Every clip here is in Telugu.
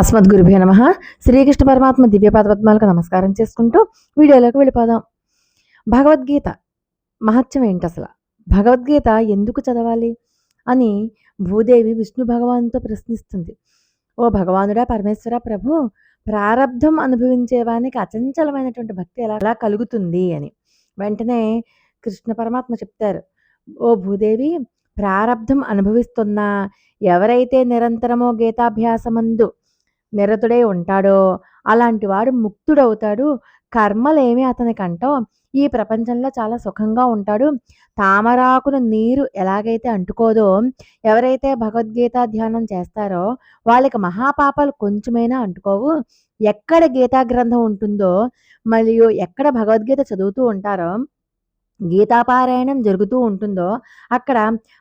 అస్మద్ గురుభ్యో నమ. శ్రీకృష్ణ పరమాత్మ దివ్యపాద పద్మాలకు నమస్కారం చేసుకుంటూ వీడియోలోకి వెళ్ళిపోదాం. భగవద్గీత మహత్యం ఏంటి అసలు? భగవద్గీత ఎందుకు చదవాలి అని భూదేవి విష్ణు భగవానుతో ప్రశ్నిస్తుంది. ఓ భగవానుడా పరమేశ్వర ప్రభు ప్రారబ్ధం అనుభవించేవానికి అచంచలమైనటువంటి భక్తి ఎలా ఎలా కలుగుతుంది అని. వెంటనే కృష్ణ పరమాత్మ చెప్తారు. ఓ భూదేవి ప్రారబ్ధం అనుభవిస్తున్న ఎవరైతే నిరంతరమో గీతాభ్యాసమందు నిరతుడై ఉంటాడో? అలాంటి వాడు ముక్తుడవుతాడు. కర్మలేమి అతనికంటో ఈ ప్రపంచంలో చాలా సుఖంగా ఉంటాడు. తామరాకును నీరు ఎలాగైతే అంటుకోదో ఎవరైతే భగవద్గీత ధ్యానం చేస్తారో వాళ్ళకి మహాపాపాలు కొంచెమైనా అంటుకోవు. ఎక్కడ గీతా గ్రంథం ఉంటుందో మరియు ఎక్కడ భగవద్గీత చదువుతూ ఉంటారో గీతాపారాయణం జరుగుతూ ఉంటుందో అక్కడ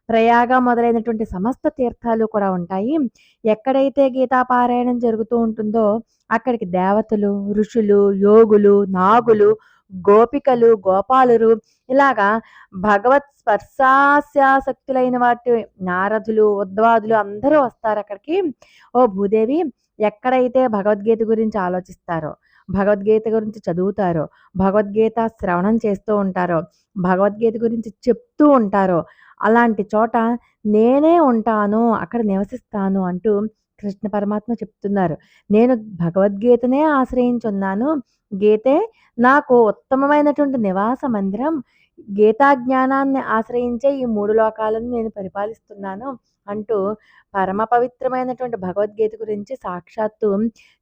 ప్రయాగ మొదలైనటువంటి సమస్త తీర్థాలు కూడా ఉంటాయి. ఎక్కడైతే గీతాపారాయణం జరుగుతూ ఉంటుందో అక్కడికి దేవతలు ఋషులు యోగులు నాగులు గోపికలు గోపాలురు ఇలాగా భగవత్ స్పర్శాస్యాసక్తులైన వాటి నారదులు ఉద్వాదులు అందరూ వస్తారు అక్కడికి. ఓ భూదేవి ఎక్కడైతే భగవద్గీత గురించి ఆలోచిస్తారో భగవద్గీత గురించి చదువుతారో భగవద్గీత శ్రవణం చేస్తూ ఉంటారో భగవద్గీత గురించి చెప్తూ ఉంటారో అలాంటి చోట నేనే ఉంటాను అక్కడ నివసిస్తాను అంటూ కృష్ణ పరమాత్మ చెప్తున్నారు. నేను భగవద్గీతనే ఆశ్రయించున్నాను. గీతే నాకు ఉత్తమమైనటువంటి నివాస మందిరం. గీతా జ్ఞానాన్ని ఆశ్రయించే ఈ మూడు లోకాలను నేను పరిపాలిస్తున్నాను అంటూ పరమ పవిత్రమైనటువంటి భగవద్గీత గురించి సాక్షాత్తు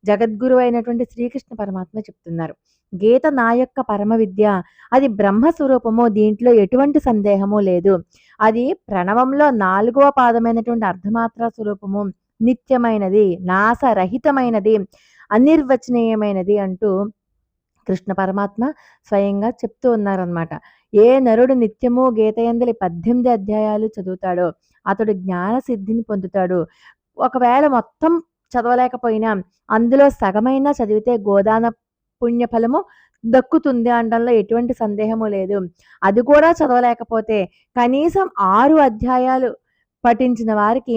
జగద్గురు అయినటువంటి శ్రీకృష్ణ పరమాత్మ చెప్తున్నారు. గీత నా యొక్క పరమ విద్య. అది బ్రహ్మ స్వరూపము దీంట్లో ఎటువంటి సందేహము లేదు. అది ప్రణవంలో నాలుగవ పాదమైనటువంటి అర్ధమాత్ర స్వరూపము. నిత్యమైనది నాశరహితమైనది అనిర్వచనీయమైనది అంటూ కృష్ణ పరమాత్మ స్వయంగా చెప్తూ ఉన్నారనమాట ఏ నరుడు నిత్యము గీతయందలి పద్దెనిమిది అధ్యాయాలు చదువుతాడో అతడు జ్ఞాన సిద్ధిని పొందుతాడు. ఒకవేళ మొత్తం చదవలేకపోయినా అందులో సగమైనా చదివితే గోదాన పుణ్యఫలము దక్కుతుంది అనడంలో ఎటువంటి సందేహము లేదు. అది కూడా చదవలేకపోతే కనీసం ఆరు అధ్యాయాలు పఠించిన వారికి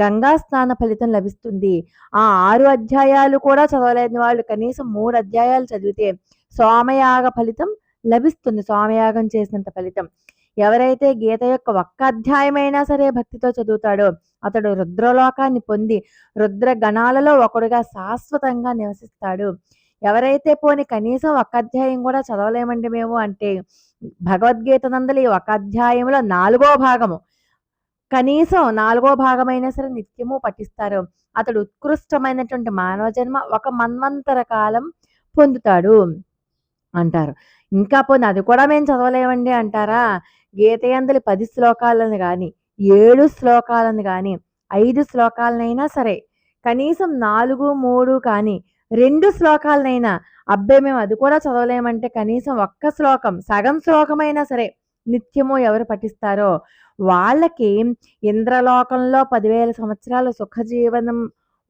గంగా స్నాన ఫలితం లభిస్తుంది. ఆ ఆరు అధ్యాయాలు కూడా చదవలేని వాళ్ళు కనీసం మూడు అధ్యాయాలు చదివితే సోమయాగ ఫలితం లభిస్తుంది. సోమయాగం చేసినంత ఫలితం. ఎవరైతే గీత యొక్క ఒక్క అధ్యాయమైనా సరే భక్తితో చదువుతాడో అతడు రుద్రలోకాన్ని పొంది రుద్ర గణాలలో ఒకడుగా శాశ్వతంగా నివసిస్తాడు. ఎవరైతే పోని కనీసం ఒక్క అధ్యాయం కూడా చదవలేమండి మేము అంటే భగవద్గీత నందలి ఒక అధ్యాయంలో నాలుగో భాగము. కనీసం నాలుగో భాగమైనా సరే నిత్యము పఠిస్తారు. అతడు ఉత్కృష్టమైనటువంటి మానవ జన్మ ఒక మన్వంతర కాలం పొందుతాడు అంటారు. ఇంకా పోనీ అది కూడా మేము చదవలేమండి అంటారా? గీతయందలి పది శ్లోకాలను కానీ ఏడు శ్లోకాలను కానీ ఐదు శ్లోకాలనైనా సరే కనీసం నాలుగు మూడు కానీ రెండు శ్లోకాలనైనా అబ్బాయి మేము అది కూడా చదవలేమంటే కనీసం ఒక్క శ్లోకం సగం శ్లోకమైనా సరే నిత్యము ఎవరు పఠిస్తారో? వాళ్ళకి ఇంద్రలోకంలో పదివేల సంవత్సరాల సుఖజీవనం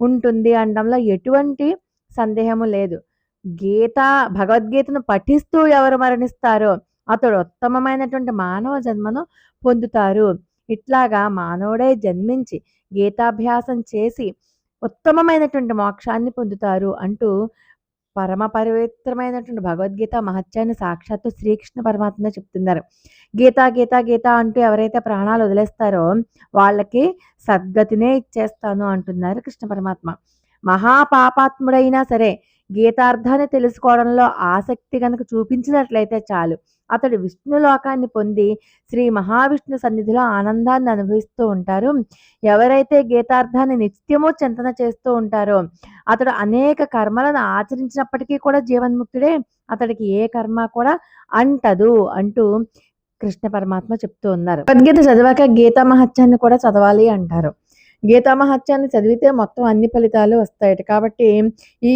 ఉంటుంది అనడంలో ఎటువంటి సందేహము లేదు. గీత భగవద్గీతను పఠిస్తూ ఎవరు మరణిస్తారో అతడు ఉత్తమమైనటువంటి మానవ జన్మను పొందుతారు. ఇట్లాగా మానవుడై జన్మించి గీతాభ్యాసం చేసి ఉత్తమమైనటువంటి మోక్షాన్ని పొందుతారు అంటూ పరమ పవిత్రమైనటువంటి భగవద్గీత మహత్యాన్ని సాక్షాత్తు శ్రీకృష్ణ పరమాత్మ చెప్తున్నారు. గీత గీత గీత అంటూ ఎవరైతే ప్రాణాలు వదిలేస్తారో వాళ్ళకి సద్గతినే ఇచ్చేస్తాను అంటున్నారు కృష్ణ పరమాత్మ. మహాపాపాత్ముడైనా సరే గీతార్థాన్ని తెలుసుకోవడంలో ఆసక్తి కనుక చూపించినట్లయితే చాలు. అతడు విష్ణు లోకాన్ని పొంది శ్రీ మహావిష్ణు సన్నిధిలో ఆనందాన్ని అనుభవిస్తూ ఉంటారు. ఎవరైతే గీతార్థాన్ని నిత్యము చింతన చేస్తూ ఉంటారో అతడు అనేక కర్మలను ఆచరించినప్పటికీ కూడా జీవన్ముక్తుడే. అతడికి ఏ కర్మ కూడా అంటదు అంటూ కృష్ణ పరమాత్మ చెప్తూ ఉన్నారు. భగవద్గీత చదివాక గీతా మహత్యాన్ని కూడా చదవాలి అంటారు. గీతా మహత్యాన్ని చదివితే మొత్తం అన్ని ఫలితాలు వస్తాయట. కాబట్టి ఈ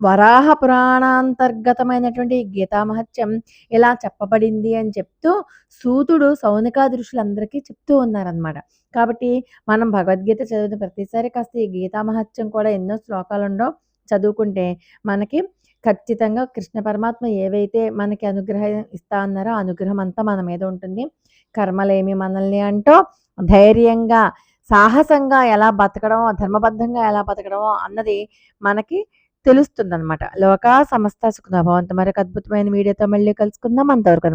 వరాహ పురాణాంతర్గతమైనటువంటి గీతామహత్యం ఇలా చెప్పబడింది అని చెప్తూ సూతుడు సౌనికాదృశులందరికీ చెప్తూ ఉన్నారనమాట కాబట్టి మనం భగవద్గీత చదివిన ప్రతిసారి కాస్త ఈ గీతామహత్యం కూడా ఎన్నో శ్లోకాలు ఉండో చదువుకుంటే మనకి ఖచ్చితంగా కృష్ణ పరమాత్మ ఏవైతే మనకి అనుగ్రహం ఇస్తా అన్నారో అనుగ్రహం అంతా మన మీద ఉంటుంది. కర్మలేమి మనల్ని అంటూ ధైర్యంగా సాహసంగా ఎలా బతకడం, ధర్మబద్ధంగా ఎలా బతకడమో అన్నది మనకి తెలుస్తుందనమాట. లోకా సమస్త సుఖినో భవంతు. మరొక అద్భుతమైన వీడియోతో మళ్ళీ కలుసుకుందాం. అంతవరకు